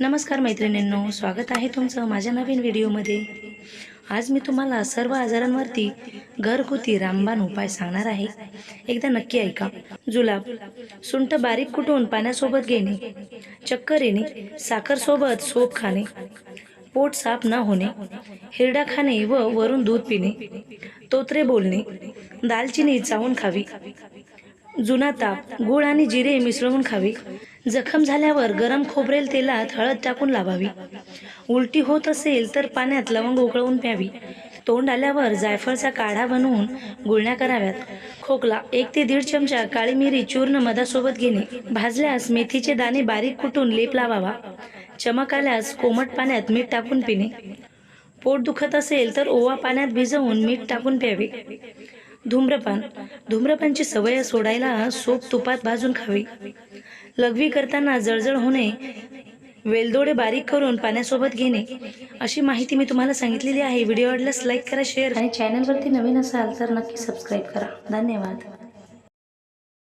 नमस्कार मैत्रिणींनो स्वागत आहे तुमचं माझ्या नवीन व्हिडिओमध्ये. आज मी तुम्हाला सर्व आजारांवरती घरगुती रामबाण उपाय सांगणार आहे. एकदा नक्की ऐका. जुलाब सुंठ बारीक कुटून पाण्यासोबत घेणे चक्कर येणे साखरसोबत सोप खाणे पोट साफ न होणे हिरडा खाणे व वरून दूध पिणे तोत्रे बोलणे दालचिनी चावून खावी जुना ताप गूळ आणि जिरे मिसळून खावी जखम झाल्यावर गरम खोबरेल तेलात हळद टाकून लावावी. उलटी होत असेल तर पाण्यात लवंग उकळवून प्यावी. तोंड आल्यावर जायफळचा काढा बनवून गुळण्या कराव्यात. खोकला एक ते दीड चमचा काळी मिरी चूर्ण मधासोबत घेणे. भाजल्यास मेथीचे दाणे बारीक कुटून लेप लावावा. चमक आल्यास कोमट पाण्यात मीठ टाकून पिणे. पोट दुखत असेल तर ओवा पाण्यात भिजवून मीठ टाकून प्यावे. धूम्रपान. धूम्रपानची सवय सोडायला सोप तुपात भाजून खावी. लघवी करताना जळजळ होणे वेलदोडे बारीक करून पाण्यासोबत घेणे. अशी माहिती मी तुम्हाला सांगितलेली आहे. व्हिडिओ आवडल्यास लाईक करा शेअर आणि चॅनलवरती नवीन असाल तर नक्की सबस्क्राईब करा. धन्यवाद.